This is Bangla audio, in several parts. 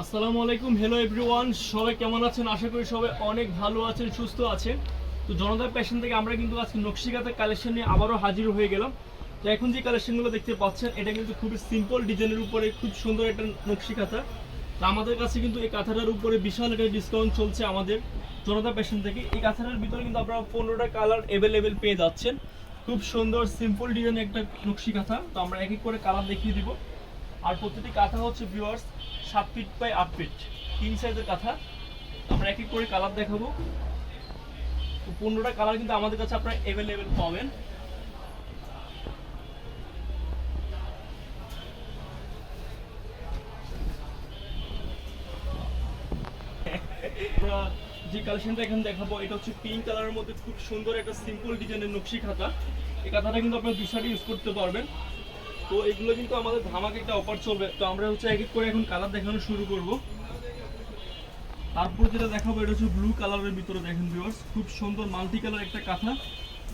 আসসালামু আলাইকুম হ্যালো এভরিওয়ান সবাই কেমন আছেন? আশা করি সবাই অনেক ভালো আছেন, সুস্থ আছেন। তো জনতা প্যাশন থেকে আমরা কিন্তু আজকে নকশিকাতা কালেকশন নিয়ে আবারও হাজির হয়ে গেলাম। তো এখন যে কালেকশনগুলো দেখতে পাচ্ছেন, এটা কিন্তু খুবই সিম্পল ডিজাইনের উপরে খুব সুন্দর একটা নকশিকাতা তো আমাদের কাছে কিন্তু এই কাঁথাটার উপরে বিশাল একটা ডিসকাউন্ট চলছে আমাদের জনতা প্যাশন থেকে। এই কাঁথাটার ভিতরে কিন্তু আপনারা পনেরোটা কালার অ্যাভেলেবেল পেয়ে যাচ্ছেন। খুব সুন্দর সিম্পল ডিজাইনের একটা নকশি কাঁথা তো আমরা এক এক করে কালার দেখিয়ে দিব। আর প্রতিটি কাঁথা হচ্ছে ভিউয়ার্স সাত ফিট বাই আট ফিট তিন সাইজের কাঁথা। আমরা এক এক করে কালার দেখাবো। তো পনেরোটা কালার কিন্তু আমাদের কাছে আপনারা অ্যাভেলেবেল পাবেন। যে কালেকশনটা এখানে দেখাবো, এটা হচ্ছে পিঙ্ক কালারের মধ্যে খুব সুন্দর একটা সিম্পল ডিজাইনের নকশি খাতা। এই খাতাটা কিন্তু আপনারা দুসারি ইউজ করতে পারবেন। তো এগুলো কিন্তু আমাদের ধামাকে একটা অফার চলবে। তো আমরা হচ্ছে এক এক করে এখন কালার দেখানো শুরু করব। তারপর যেটা দেখাবো, এটা হচ্ছে ব্লু কালারের ভিতরে দেখেন ভিউয়ার্স খুব সুন্দর মাল্টি কালার একটা কাঁথা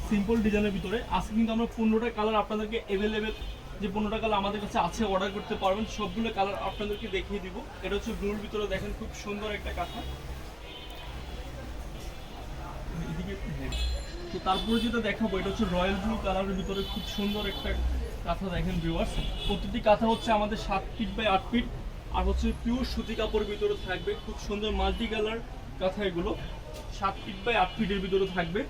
সিম্পল ডিজাইনের ভিতরে। আজকে কিন্তু আমরা পনেরোটা কালার আপনাদেরকে অ্যাভেলেবেল যে পনেরোটা কালার আমাদের কাছে আছে অর্ডার করতে পারবেন, সবগুলো কালার আপনাদেরকে দেখিয়ে দিব। এটা হচ্ছে ব্লুর ভিতরে দেখেন খুব সুন্দর একটা কাঁথা। হ্যাঁ। তো তারপরে যেটা দেখাবো, এটা হচ্ছে রয়্যাল ব্লু কালারের ভিতরে খুব সুন্দর একটা কাঁথা দেখেন ভিউয়ার্স প্রতিটি কাঁথা হচ্ছে আমাদের সাত ফিট বাই আট ফিট আর হচ্ছে পিওর সুতি কাপড়ের ভিতরে থাকবে, খুব সুন্দর মাল্টি কালার কাঁথা এগুলো, সাত ফিট বাই আট ফিটের ভিতরে থাকবে।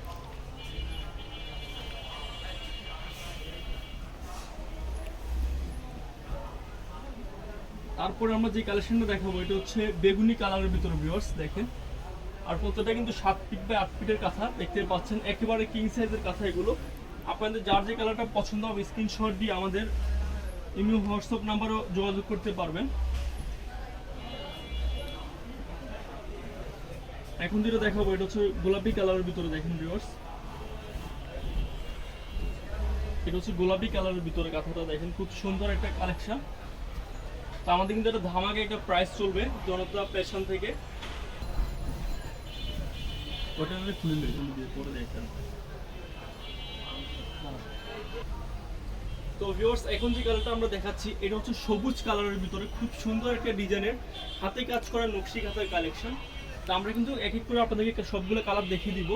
তারপরে আমরা যে কালেকশনটা দেখাবো, এটা হচ্ছে বেগুনি কালারের ভিতরে ভিউয়ার্স দেখেন। আর প্রত্যেকটা কিন্তু সাত ফিট বাই আট ফিটের কাঁথা, দেখতে পাচ্ছেন, একেবারে কিং সাইজের কাঁথা এগুলো। আপনাদের যার যে কালারটা পছন্দ হবে স্ক্রিনশট দিয়ে আমাদের ইমেল হোয়াটসঅ্যাপ নাম্বারও যোগাযোগ করতে পারবেন। এখন যেটা দেখাবো, এটা হচ্ছে গোলাপি কালারের ভিতরে দেখেন ভিউয়ার্স এটা হচ্ছে গোলাপি কালারের ভিতরে কাঁথাটা দেখেন, খুব সুন্দর একটা কালেকশন তো আমাদের কিন্তু একটা ধামাকে একটা প্রাইস চলবে, জনতা পেশন থেকে। ওটা খুলে দিয়ে পরে দেখেন তো ভিউয়ার্স এখন যে কালারটা আমরা দেখাচ্ছি, এটা হচ্ছে সবুজ কালারের ভিতরে, খুব সুন্দর একটা ডিজাইনের, হাতে কাজ করা নকশি কাঁথার কালেকশন তো আমরা কিন্তু এক এক করে আপনাদেরকে সবগুলো কালার দেখিয়ে দিব।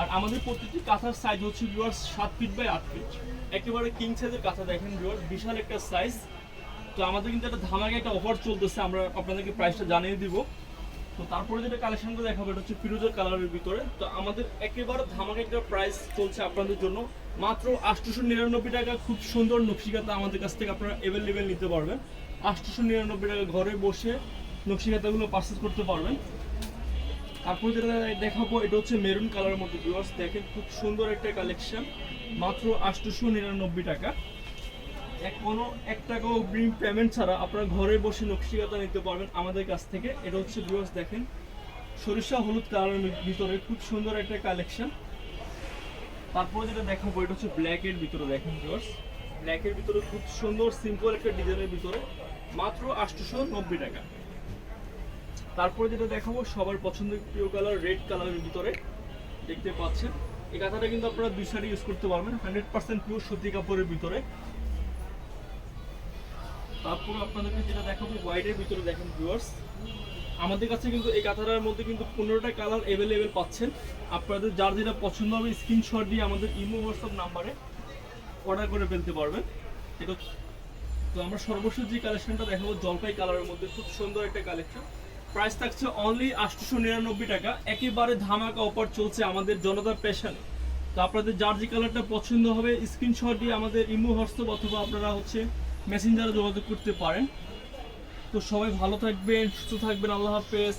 আর আমাদের প্রত্যেকটি কাঁথার সাইজ হচ্ছে ভিউয়ার্স সাত ফিট বাই আট ফিট একেবারে কিং সাইজের কাঁথা দেখেন ভিউয়ার্স বিশাল একটা সাইজ তো আমাদের কিন্তু একটা ধামাকে একটা অফার চলতেছে, আমরা আপনাদেরকে প্রাইসটা জানিয়ে দিব। তো তারপরে যেটা কালেকশনটা দেখাবো, এটা হচ্ছে ফিরোজের কালারের ভিতরে। তো আমাদের একেবারে ধামাকে একটা প্রাইস চলছে আপনাদের জন্য। মাত্র আটশোশো নিরানব্বই টাকা, খুব সুন্দর নকশিকাতা আমাদের কাছ থেকে আপনারা অ্যাভেলেবেল নিতে পারবেন। আটশোশো নিরানব্বই টাকা ঘরে বসে নকশিকাতাগুলো পারচেস করতে পারবেন। তারপর যেটা দেখাবো, এটা হচ্ছে মেরুন কালারের মধ্যে ভিউয়ার্স দেখেন খুব সুন্দর একটা কালেকশন মাত্র আটশোশো নিরানব্বই টাকা। কোনো এক টাকাও অগ্রিম পেমেন্ট ছাড়া আপনারা ঘরে বসে নকশিকাতা নিতে পারবেন আমাদের কাছ থেকে। এটা হচ্ছে ভিউয়ার্স দেখেন। সরিষা, হলুদ কালারের ভিতরে খুব সুন্দর একটা কালেকশন তারপরে যেটা দেখাবো, এটা হচ্ছে ব্ল্যাকের ভিতরে দেখেন ভিউয়ার্স ব্ল্যাকের ভিতরে খুব সুন্দর সিম্পল একটা ডিজাইনের ভিতরে। মাত্র আটশোশো নব্বই টাকা। তারপরে যেটা দেখাবো, সবার পছন্দের প্রিয় কালার রেড কালারের ভিতরে। দেখতে পাচ্ছেন। এই কাঁথাটা কিন্তু আপনারা দুই সাইডে ইউজ করতে পারবেন। হান্ড্রেড পার্সেন্ট পিওর সুতি কাপড়ের ভিতরে। তারপর আপনাদেরকে যেটা দেখাবো হোয়াইটের ভিতরে দেখেন ভিউয়ার্স আমাদের কাছে কিন্তু এই কাঁথাটার মধ্যে কিন্তু পনেরোটা কালার অ্যাভেলেবেল পাচ্ছেন। আপনাদের যার যেটা পছন্দ হবে স্ক্রিনশট দিয়ে আমাদের ইমো হোয়াটসঅ্যাপ নাম্বারে অর্ডার করে ফেলতে পারবেন। এটা তো আমরা সর্বশেষ যে কালেকশনটা দেখাবো, জলপাই কালারের মধ্যে খুব সুন্দর একটা কালেকশন প্রাইস থাকছে অনলি আটশোশো নিরানব্বই টাকা। একেবারে ধামাকা অফার চলছে আমাদের জনতা পেশানে তো আপনাদের যার যে কালারটা পছন্দ হবে স্ক্রিনশট দিয়ে আমাদের ইমো হোয়াটসঅ্যাপ অথবা আপনারা হচ্ছে মেসেঞ্জারে যোগাযোগ করতে পারেন। তো সবাই ভালো থাকবেন সুস্থ থাকবেন আল্লাহ হাফেজ।